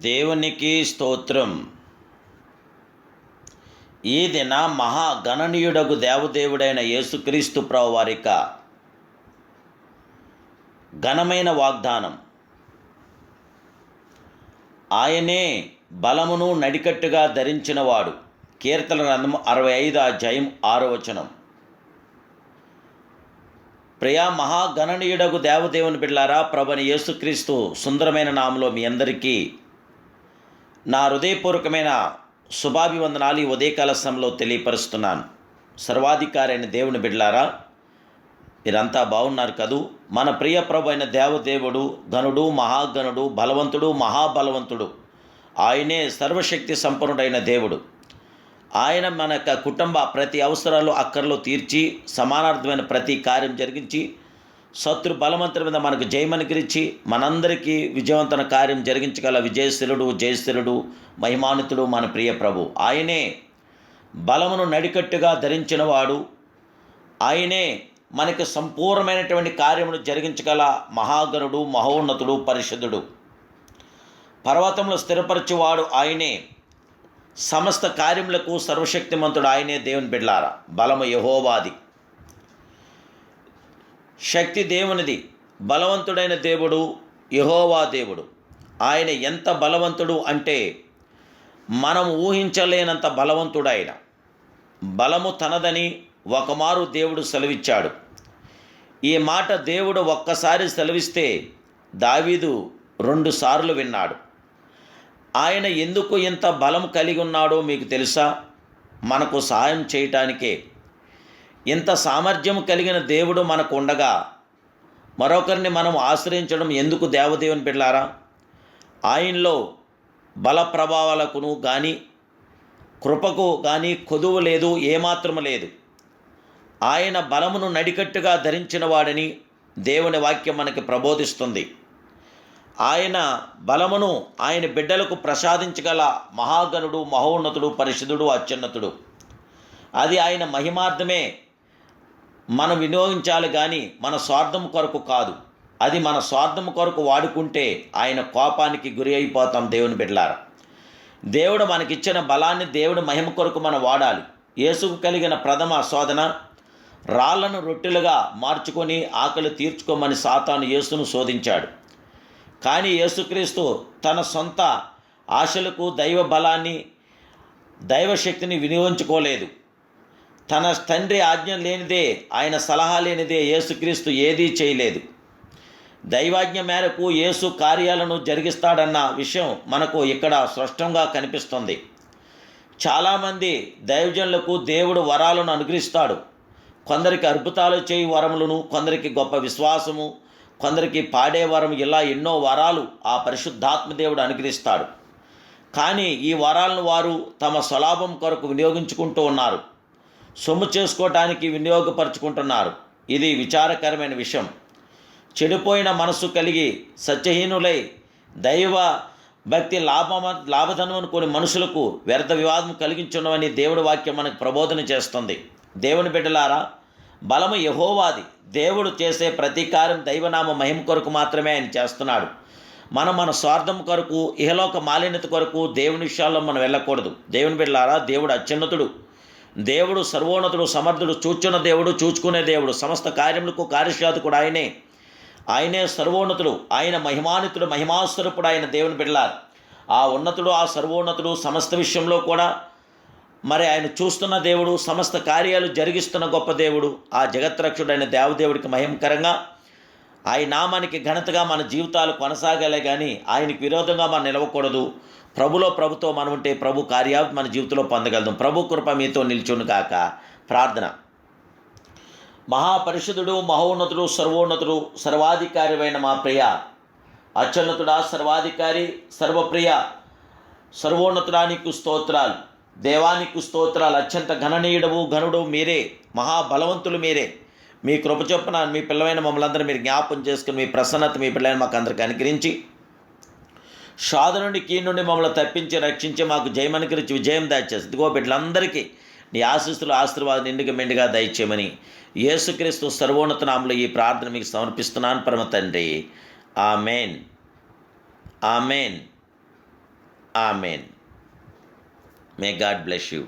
దేవునికి స్తోత్రం. ఈ దిన మహా గణనీయుడగు దేవదేవుడైన యేసుక్రీస్తు ప్రభు ఘనమైన వాగ్దానం. ఆయనే బలమును నడికట్టుగా ధరించినవాడు. కీర్తన గ్రంథం అరవై ఐదు అధ్యాయం ఆరో వచనం. ప్రియా మహాగణనీయుడకు దేవదేవుని బిడ్లారా ప్రభుని యేసుక్రీస్తు సుందరమైన నామలో మీ అందరికీ నా హృదయపూర్వకమైన శుభాభివందనాలు ఈ ఉదయకాల సమయంలో తెలియపరుస్తున్నాను. సర్వాధికారి అయిన దేవుని బిడ్లారా మీరంతా బాగున్నారు కదూ? మన ప్రియ ప్రభు అయిన దేవదేవుడు ఘనుడు మహాగణుడు బలవంతుడు మహాబలవంతుడు ఆయనే సర్వశక్తి సంపన్నుడైన దేవుడు. ఆయన మన యొక్క కుటుంబ ప్రతి అవసరాలు అక్కర్లో తీర్చి సమానార్థమైన ప్రతి కార్యం జరిగించి శత్రు బలవంతుల మీద మనకు జయమనుకరించి మనందరికీ విజయవంతన కార్యం జరిగించగల విజయశీలుడు జయశీలుడు మహిమానితుడు మన ప్రియ ప్రభు. ఆయనే బలమును నడికట్టుగా ధరించినవాడు. ఆయనే మనకి సంపూర్ణమైనటువంటి కార్యమును జరిగించగల మహాగణుడు మహోన్నతుడు పరిశుద్ధుడు. పర్వతంలో స్థిరపరచువాడు ఆయనే. సమస్త కార్యములకు సర్వశక్తిమంతుడు ఆయనే దేవుని బిడ్లారా బలము యహోవాది. శక్తి దేవునిది. బలవంతుడైన దేవుడు యహోవా దేవుడు. ఆయన ఎంత బలవంతుడు అంటే మనం ఊహించలేనంత బలవంతుడు ఆయన బలము తనదని ఒకమారు దేవుడు సెలవిచ్చాడు. ఈ మాట దేవుడు ఒక్కసారి సెలవిస్తే దావీదు రెండు సార్లు విన్నాడు. ఆయన ఎందుకు ఇంత బలం కలిగి ఉన్నాడో మీకు తెలుసా? మనకు సహాయం చేయటానికే ఇంత సామర్థ్యం కలిగిన దేవుడు మనకు ఉండగా మరొకరిని మనం ఆశ్రయించడం ఎందుకు దేవదేవుని పిల్లారా ఆయనలో బల ప్రభావాలకును కానీ కృపకు కానీ కొదువు లేదు ఏమాత్రము లేదు. ఆయన బలమును నడికట్టుగా ధరించిన వాడని దేవుని వాక్యం మనకి ప్రబోధిస్తుంది. ఆయన బలమును ఆయన బిడ్డలకు ప్రసాదించగల మహాగణుడు మహోన్నతుడు పరిశుద్ధుడు అత్యున్నతుడు. అది ఆయన మహిమార్థమే మనం వినియోగించాలి కానీ మన స్వార్థం కొరకు కాదు. అది మన స్వార్థం కొరకు వాడుకుంటే ఆయన కోపానికి గురి అయిపోతాం దేవుని బిడ్డలారా. దేవుడు మనకిచ్చిన బలాన్ని దేవుడు మహిమ కొరకు మనం వాడాలి. యేసుకు కలిగిన ప్రథమ శోధన రాళ్ళను రొట్టెలుగా మార్చుకొని ఆకలి తీర్చుకోమని సాతాను యేసును శోధించాడు. కానీ యేసుక్రీస్తు తన సొంత ఆశలకు దైవ బలాన్ని దైవశక్తిని వినియోగించుకోలేదు. తన తండ్రి ఆజ్ఞ లేనిదే ఆయన సలహా లేనిదే యేసుక్రీస్తు ఏదీ చేయలేదు. దైవాజ్ఞ మేరకు యేసు కార్యాలను జరిగిస్తాడన్న విషయం మనకు ఇక్కడ స్పష్టంగా కనిపిస్తుంది. చాలామంది దైవజనులకు దేవుడు వరాలను అనుగ్రహిస్తాడు. కొందరికి అద్భుతాలు చేయి వరములను కొందరికి గొప్ప విశ్వాసము కొందరికి పాడే వరం ఇలా ఎన్నో వరాలు ఆ పరిశుద్ధాత్మ దేవుడు అనుగ్రహిస్తాడు. కానీ ఈ వరాలను వారు తమ స్వలాభం కొరకు వినియోగించుకుంటూ ఉన్నారు. సొమ్ము చేసుకోవటానికి వినియోగపరుచుకుంటున్నారు. ఇది విచారకరమైన విషయం. చెడిపోయిన మనస్సు కలిగి సత్యహీనులై దైవ భక్తి లాభమ లాభధనం కొన్ని మనుషులకు వ్యర్థ వివాదం కలిగించున్నవని దేవుడి వాక్యం మనకు ప్రబోధన చేస్తుంది. దేవుని బిడ్డలారా బలము యహోవాది. దేవుడు చేసే ప్రతీకారం దైవనామ మహిమ కొరకు మాత్రమే ఆయన చేస్తున్నాడు. మనం మన స్వార్థం కొరకు ఇహలోక మాలిన్యత కొరకు దేవుని విషయాల్లో మనం వెళ్ళకూడదు. దేవుని బిడ్డలారా దేవుడు అత్యున్నతుడు. దేవుడు సర్వోన్నతుడు సమర్థుడు చూచున్న దేవుడు చూచుకునే దేవుడు సమస్త కార్యములకు కార్యశాతకుడు ఆయనే. ఆయనే సర్వోన్నతుడు ఆయన మహిమానితుడు మహిమాస్వరూపుడు ఆయన దేవుని బిడ్డలారు. ఆ ఉన్నతుడు ఆ సర్వోన్నతుడు సమస్త విషయంలో కూడా మరి ఆయన చూస్తున్న దేవుడు సమస్త కార్యాలు జరిగిస్తున్న గొప్ప దేవుడు ఆ జగత్రక్షుడైన దేవదేవుడికి మహిమకరంగా ఆయన నామానికి ఘనతగా మన జీవితాలు కొనసాగాలే కానీ ఆయనకు విరోధంగా మనం నిలవకూడదు. ప్రభులో ప్రభుతో మనం ఉంటే ప్రభు కార్యాలు మన జీవితంలో పొందగలుగుతాం. ప్రభు కృప మీతో నిల్చును కాక ప్రార్థన. మహాపరిషుదుడు మహోన్నతుడు సర్వోన్నతుడు సర్వాధికారివైన మా ప్రియ అత్యున్నతుడా సర్వాధికారి సర్వప్రియ సర్వోన్నతుడానికి స్తోత్రాలు. దేవానికి స్తోత్రాలు. అత్యంత ఘననీయుడవు ఘనుడు మీరే. మహాబలవంతులు మీరే. మీ కృప చొప్పున మీ పిల్లమైన మమ్మల్ని అందరూ మీరు జ్ఞాపం చేసుకుని మీ ప్రసన్నత మీ పిల్లలను మాకు అందరికి అనుగ్రహించి షాదు నుండి కీ నుండి మమ్మల్ని తప్పించి రక్షించి మాకు జయమనుకరించి విజయం దాచేసి ఇదిగో బిడ్డలందరికీ నీ ఆశీస్సులు ఆశీర్వాదం నిండుగా మెండుగా దయచేయమని యేసుక్రీస్తు సర్వోన్నత నామలో ఈ ప్రార్థన మీకు సమర్పిస్తున్నాను పరమ తండ్రి. Amen. Amen. Amen. May God bless you